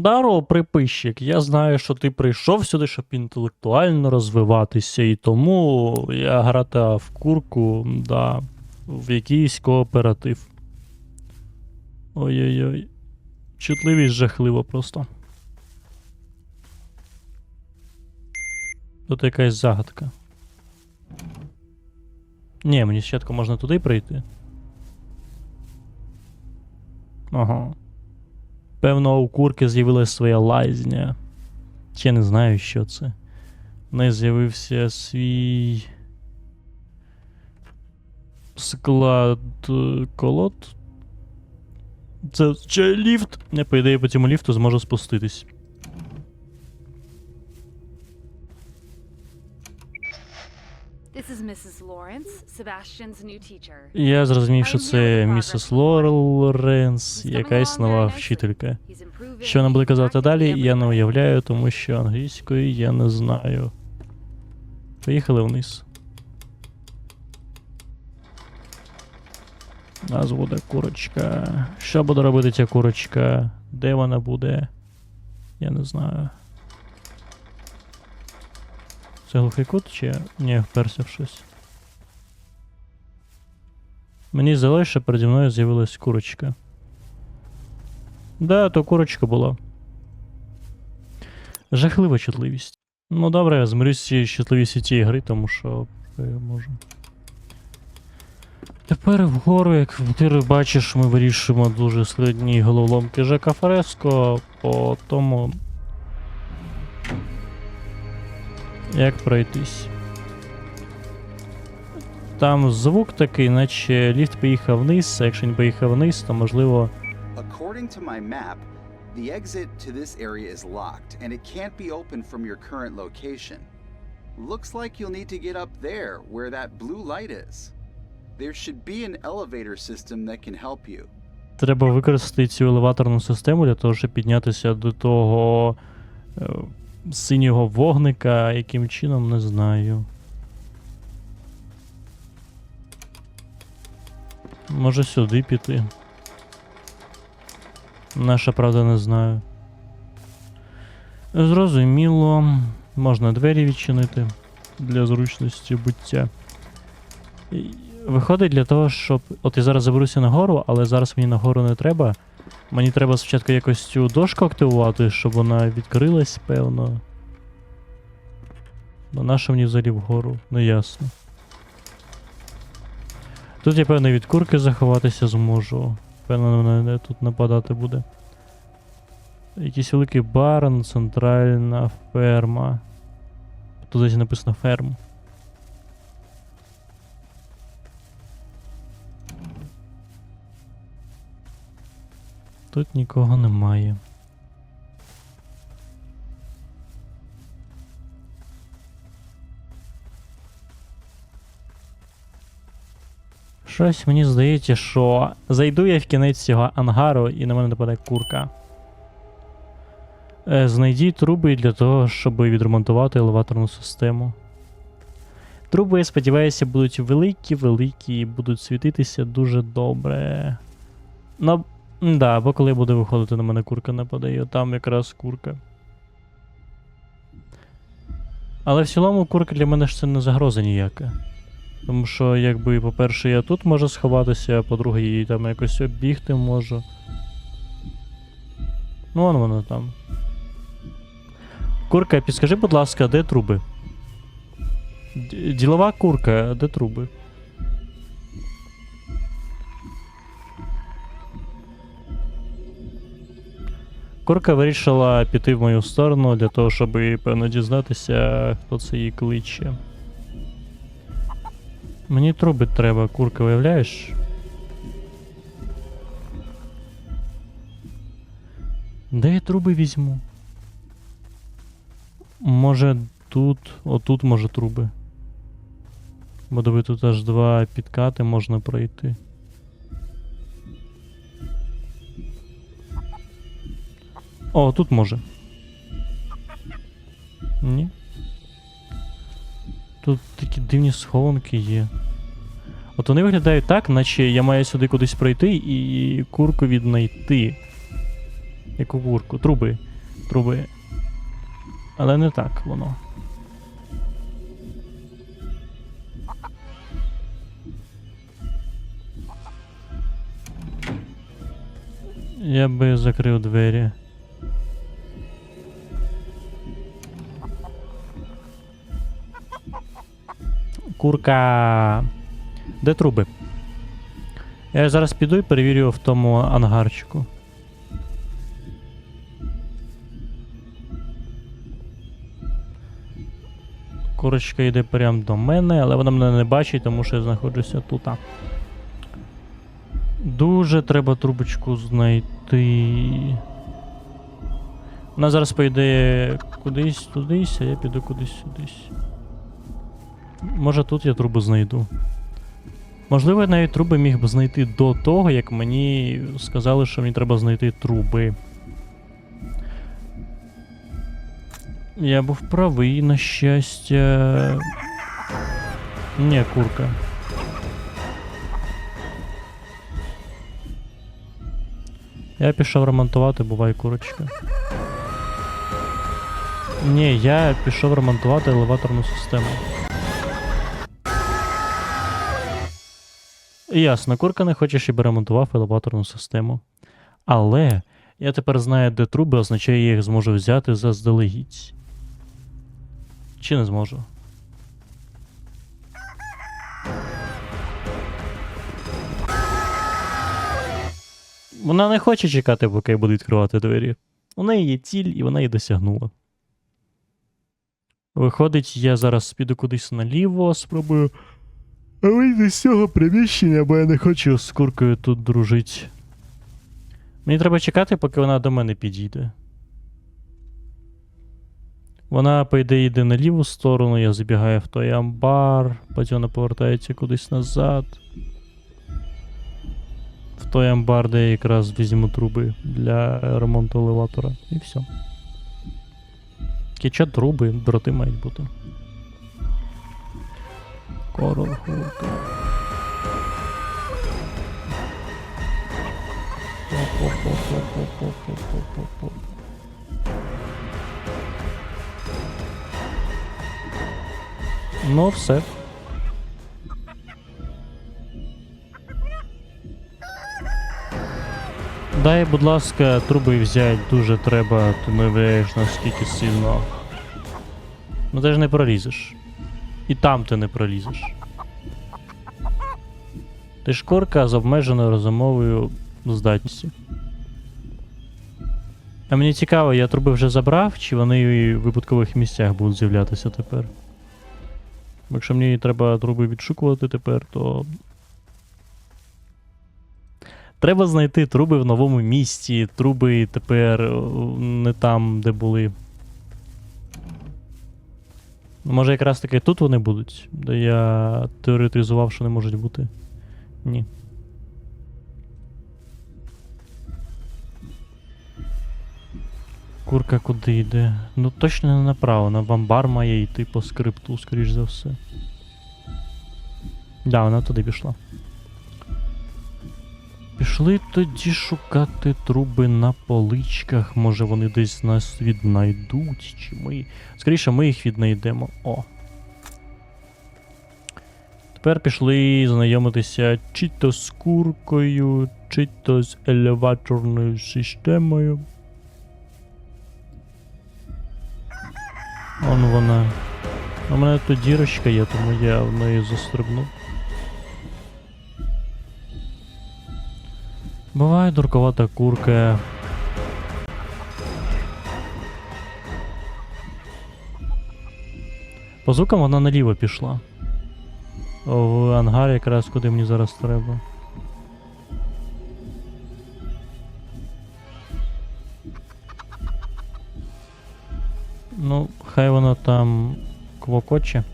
Даро, приписчик, я знаю, що ти прийшов сюди, щоб інтелектуально розвиватися, і тому я грати в курку, да, в якийсь кооператив. Ой-ой-ой. Чутливість жахливо просто. Тут якась загадка. Ні, мені спочатку можна туди прийти. Ага. Певно, у курки з'явилася своя лазня. Ще не знаю, що це. У неї з'явився свій. Склад е, колод. Це чи ліфт? Я, по ідеї, по цьому ліфту зможу спуститись. Я зрозумів, що це місіс Лоренс, якась нова вчителька. Що вона буде казати далі, я не уявляю, тому що англійської я не знаю. Поїхали вниз. Нас буде курочка. Що буде робити ця курочка? Де вона буде? Я не знаю. Це глухий кут чи ні, вперся в щось? Мені здалося, що переді мною з'явилась курочка. Да, то курочка була. Жахлива чутливість. Ну добре, я змирюсь з цією чутливістю цієї гри, тому що я можу. Тепер вгору, як ти бачиш, ми вирішуємо дуже складні головоломки Жека Фреско по тому. Як пройтись. Там звук такий, наче ліфт поїхав вниз, а якщо він поїхав вниз, то можливо. According to my map, the exit to this area is locked and it can't be opened from your current location. Looks like you'll need to get up there where that blue light is. There should be an elevator system that can help you. Треба використати цю елеваторну систему для того, щоб піднятися до того е, синього вогника, яким чином не знаю. Може сюди піти. Наша правда не знаю. Зрозуміло. Можна двері відчинити для зручності буття. Виходить для того, щоб. От я зараз заберуся нагору, але зараз мені нагору не треба. Мені треба спочатку якось цю дошку активувати, щоб вона відкрилась, певно. Бо наша мені взагалі вгору, не ясно. Тут я певно від курки заховатися зможу. Певно, вона не тут нападати буде. Якийсь великий барн, центральна ферма. Тут десь написано ферм. Тут нікого немає. Щось мені здається, що зайду я в кінець цього ангару і на мене нападе курка. Е, Знайдіть труби для того, щоб відремонтувати елеваторну систему. Труби, я сподіваюся, будуть великі-великі і будуть світитися дуже добре. Ну, Да, або коли буде виходити на мене курка нападе, і там якраз курка. Але в цілому курка для мене ж це не загроза ніяка. Тому що, якби, по-перше, я тут можу сховатися, а по-друге, її там якось оббігти можу. Ну, вон вона там. Курка, підскажи, будь ласка, де труби? Ділова курка, де труби? Курка вирішила піти в мою сторону для того, щоб певно дізнатися, хто це її кличе. Мені труби треба, курка, виявляєш? Де я труби візьму? Може тут, отут може труби. Бо диви, тут аж два підкати можна пройти. О, тут може. Ні. Тут такі дивні схованки є. От вони виглядають так, наче я маю сюди кудись пройти і курку віднайти. Яку курку? Труби. труби. Але не так воно. Я би закрив двері. Курка. Де труби? Я зараз піду і перевірю в тому ангарчику. Курочка йде прямо до мене, але вона мене не бачить, тому що я знаходжуся тут. Дуже треба трубочку знайти. Вона зараз поїде кудись тудись, а я піду кудись сюдись. Може тут я трубу знайду. Можливо, я навіть труби міг би знайти до того, як мені сказали, що мені треба знайти труби. Я був правий, на щастя. Ні, курка. Я пішов ремонтувати, бувай курочка. Ні, я пішов ремонтувати елеваторну систему. Ясно, курка не хоче, щоб ремонтував елеваторну систему. Але я тепер знаю, де труби, означає, я їх зможу взяти заздалегідь. Чи не зможу? Вона не хоче чекати, поки я буду відкривати двері. У неї є ціль, і вона її досягнула. Виходить, я зараз піду кудись наліво, спробую вийти з цього приміщення, бо я не хочу з куркою тут дружити. Мені треба чекати, поки вона до мене підійде. Вона, по ідеї, йде на ліву сторону, я забігаю в той амбар, потім вона повертається кудись назад. В той амбар, де я якраз візьму труби для ремонту елеватора. І все. Кіча труби, дроти мають бути. Орел Гурка. Ну, все. Дай, будь ласка, труби взять дуже треба, ти не вияєш наскільки сильно. Ну ти ж не прорізеш. І там ти не пролізеш. Ти ж корка з обмеженою розумовою здатністю. А мені цікаво, я труби вже забрав, чи вони в випадкових місцях будуть з'являтися тепер? Якщо мені треба труби відшукувати тепер, то. Треба знайти труби в новому місті, труби тепер не там, де були. Ну, Може, якраз таки тут вони будуть, де я теоретизував, що не можуть бути. Ні. Курка куди йде? Ну точно не направо, на бамбар має йти по скрипту, скоріш за все. Да, вона туди пішла. Пішли тоді шукати труби на поличках. Може вони десь нас віднайдуть, чи ми. Скоріше ми їх віднайдемо. О. Тепер пішли знайомитися чи то з куркою, чи то з елеваторною системою. Он вона. У мене тут дірочка є, тому я в неї застрибну. Буває дурковата курка. По звукам вона наліво пішла. В ангар якраз куди мені зараз треба. Ну, хай вона там квокоче.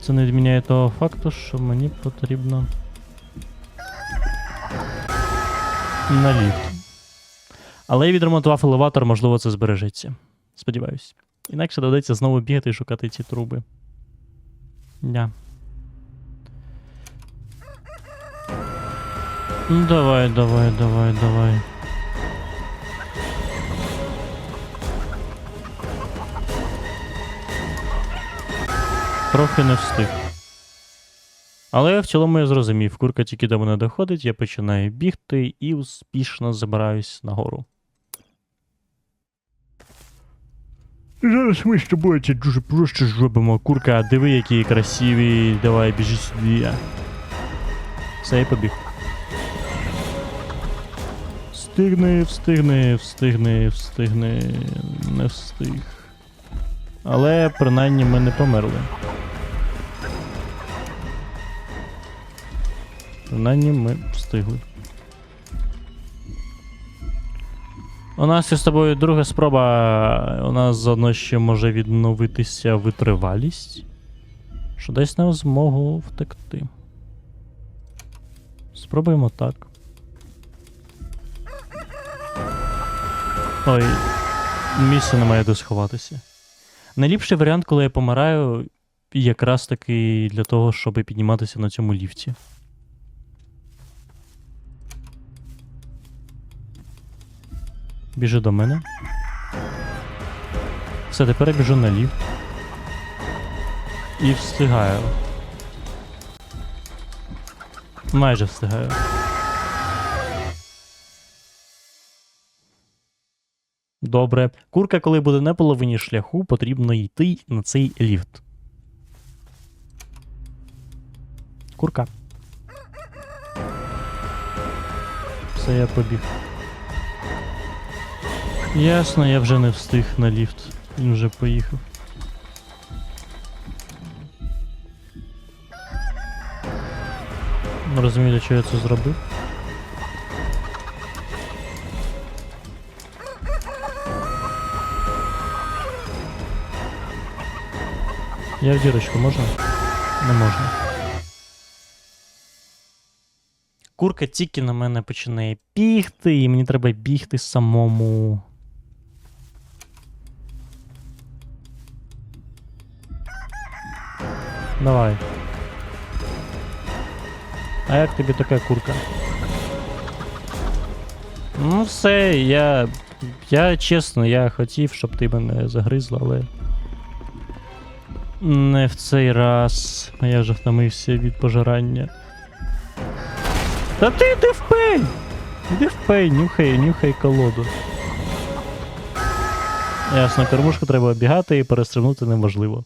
Це не відміняє того факту, що мені потрібно. на ліфт. Але я відремонтував елеватор, можливо, це збережеться. Сподіваюсь. Інакше доведеться знову бігати і шукати ці труби. Да. Ну давай, давай, давай, давай. Трохи не встиг. Але в цілому я зрозумів, курка тільки до мене доходить, я починаю бігти і успішно забираюсь нагору. Зараз ми з тобою це дуже просто зробимо. Курка, диви, які красиві. Давай, біжи сюди. Все, я побіг. Встигни, встигни, встигни, встигни. Не встиг. Але принаймні ми не померли. Принаймні ми встигли. У нас із тобою друга спроба. У нас заодно ще може відновитися витривалість. Що дасть нам змогу втекти. Спробуємо так. Ой, місця немає де сховатися. Найліпший варіант, коли я помираю, якраз таки для того, щоб підніматися на цьому ліфті. Біжи до мене. Все, тепер я біжу на ліфт. І встигаю. Майже встигаю. Добре. Курка, коли буде на половині шляху, потрібно йти на цей ліфт. Курка. Все, я побіг. Ясно, я вже не встиг на ліфт. Він вже поїхав. Не розумію, для чого я це зробив. Я в дірочку можна? Не можна. Курка тільки на мене починає бігти, і мені треба бігти самому. Давай. А як тобі така курка? Ну, все, я. Я чесно, я хотів, щоб ти мене загризла, але. Не в цей раз. Я вже втомився від пожирання. Та ти йди в пень! Іди в пень, нюхай, нюхай колоду. Ясно, кормушку треба обігати і перестрибнути неможливо.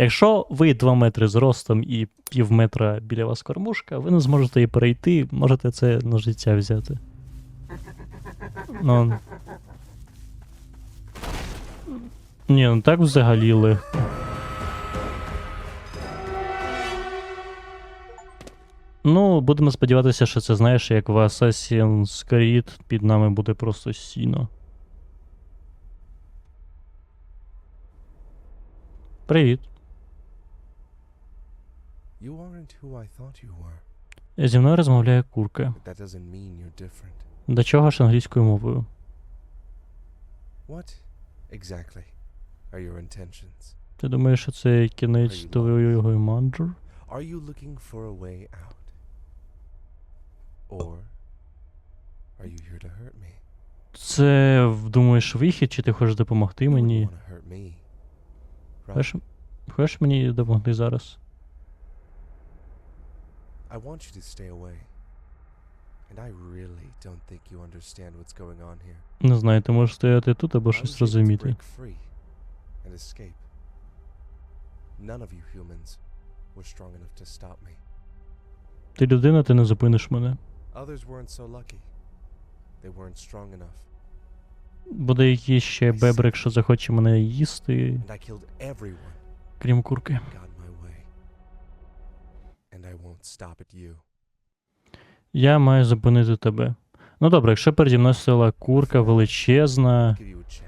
Якщо ви 2 метри зростом і пів метра біля вас кормушка, ви не зможете її перейти, можете це на життя взяти. Ну. Ні, ну так взагалі легко. Ну, будемо сподіватися, що це знаєш, як в Assassin's Creed під нами буде просто сіно. Привіт. You aren't who I thought you were, Зі мною розмовляє курка. but that doesn't mean you're different. До чого ж англійською мовою? What exactly are your intentions? Ти думаєш, що це кінець твоєї манджур? Are you looking for a way out? Or are you here to hurt me? Це думаєш вихід, чи ти хочеш допомогти You мені? wanna hurt me, right? Хочеш, хочеш мені допомогти зараз? I want you to stay away. And I really don't think you understand what's going on here. Не знаю, ти можеш стояти тут або щось розуміти. and escape. None of you humans were strong enough to stop me. Ти людина, ти не зупиниш мене. Others weren't so lucky. They weren't strong enough. Буде якийсь ще бебрик, що захоче мене їсти, крім курки. And I won't stop at you. Я маю зупинити тебе. Ну добре, якщо переді мною стояла курка величезна, Give you a chance.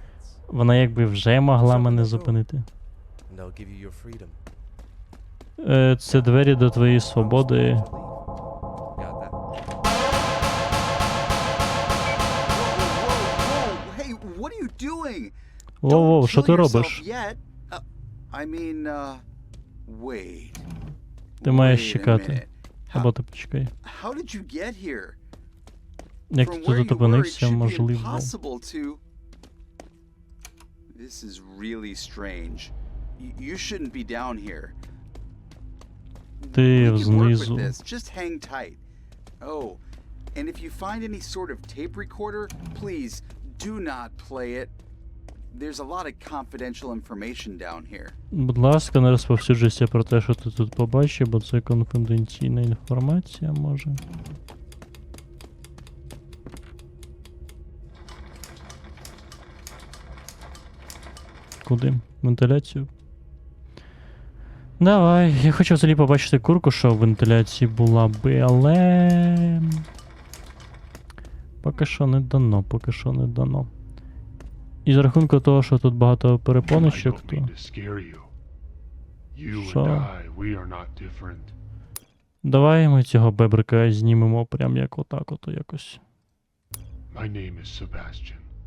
вона якби вже могла мене зупинити. And I'll give you your freedom. Е, це двері до твоєї свободи. Got that? Whoa, hey, what are you doing? Воу-воу, що kill ти yourself робиш? Yet. Uh, I mean, uh, wait. Ти маєш Wait a чекати. minute. Або ти почекай. How did you get here? Як From ти where тут you were, it опинився, should be можливо. impossible to. This is really strange. Y- you shouldn't be down here. Ти We can work with знизу. this. Just hang tight. Oh, and if you find any sort of tape recorder, please do not play it. There's a lot of confidential information down here. Будь ласка, не розповсюджуйся про те, що ти тут побачив, бо це конфіденційна інформація може. Куди? Вентиляцію? Давай, я хочу взагалі побачити курку, що в вентиляції була би, але. Поки що не дано, поки що не дано. І за рахунку того, що тут багато перепоночок, то. different. Давай ми цього бебрика знімемо прям як отак ото якось.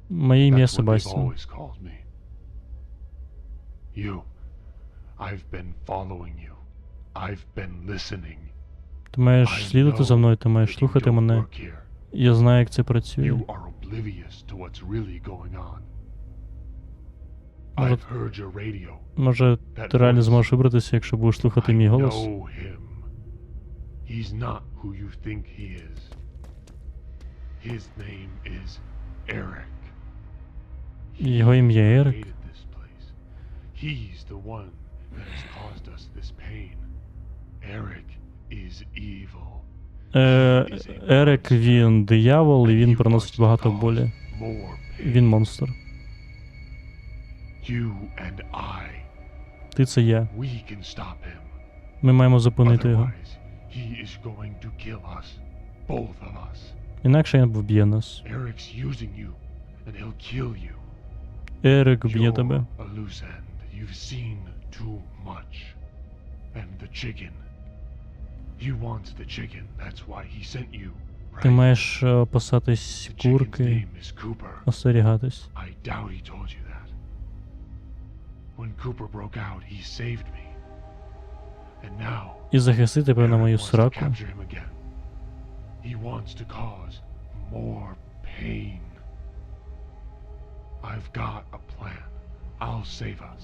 Моє ім'я Себастьян. always called me. You. I've been following you. I've been listening. Ти маєш слідувати за мною, ти маєш слухати мене. Я знаю, як це працює. Може, I've heard your radio. може That ти реально зможеш вибратися, якщо будеш слухати мій голос? He's not who you think he is. His name is Eric. Його ім'я Ерик. He's the one that has caused us this pain. Eric is evil. Е, Ерик він диявол, і він приносить багато болі. Він монстр. You and I, Ти це я. we can stop him. Ми маємо зупинити його. He is going to kill us. Both of us. Інакше він вб'є нас. Eric's using you, and he'll kill you. Ерик вб'є тебе. a loose end. You've seen too much. And the chicken. You want the chicken. That's why he sent you. Ти маєш е, опасатись курки, остерігатись. I doubt he told you that. When Cooper broke out, he saved me. And now І захистити на мою сраку. capture him again. He wants to cause more pain. I've got a plan. I'll save us.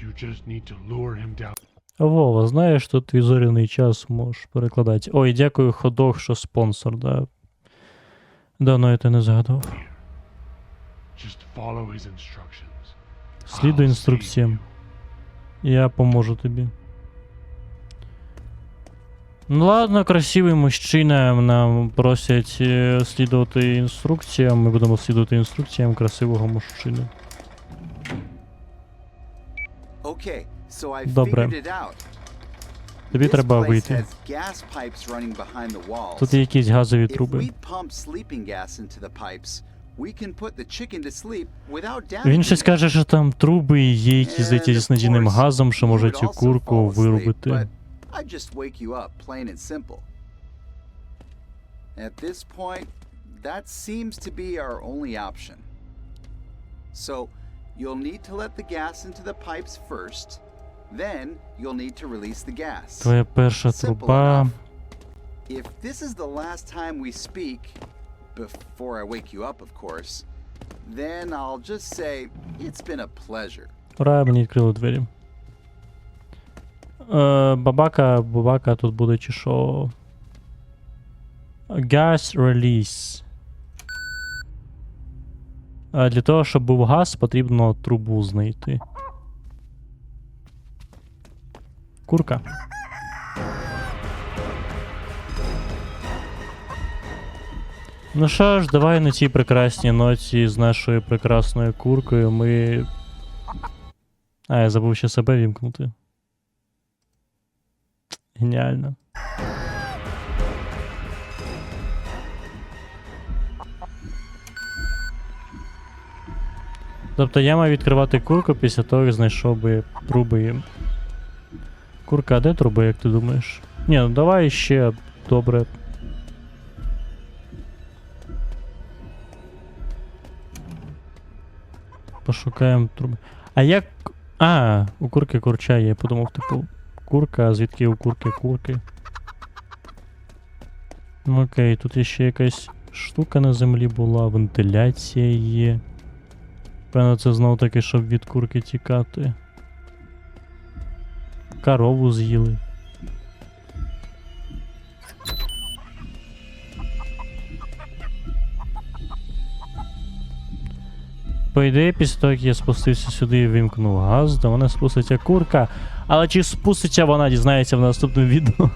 You just need to lure him down. Вова, знаєш, тут твій зоряний час можеш перекладати. Ой, дякую, ходох, що спонсор, да. Давно я те не згадував. Just follow his instructions. Слідуй інструкціям. Я поможу тобі. Ну ладно, красивий мужчина. Нам просять е, слідувати інструкціям. Ми будемо слідувати інструкціям красивого мужчини. Okay, so I Добре. Тобі треба вийти. Тут є якісь газові труби. We pump sleeping gas into the pipes, we can put the chicken to sleep without damaging Він щось it. каже, що там труби є, які And, злиті of зі снадійним course, газом, що you може would цю also курку fall asleep, вирубити. but I just wake you up, plain and simple. At this point, that seems to be our only option. So, you'll need to let the gas into the pipes first. Then, you'll need to release the gas. Твоя перша Simple труба. enough. If this is the last time we speak, before I wake you up, of course, then I'll just say it's been a pleasure. Ура, мені відкрили двері. Е, бабака, бабака тут буде чи що. Gas release. Е, для того, щоб був газ, потрібно трубу знайти. Курка. Ну що ж, давай на цій прекрасній ноті з нашою прекрасною куркою ми а, я забув ще себе вімкнути. Геніально. Тобто я маю відкривати курку після того, як знайшов би труби. Курка, а де труби, як ти думаєш? Ні, ну давай ще добре. Пошукаємо труби. А як. А, у курки курча є. Я подумав, типу, курка, а звідки у курки курки? Ну, Окей, тут ще якась штука на землі була, вентиляція є. Певно, це знову таки, щоб від курки тікати. Корову з'їли. По ідеї, після того, як я спустився сюди і вимкнув газ, до мене спуститься курка. Але чи спуститься вона, дізнається в наступному відео.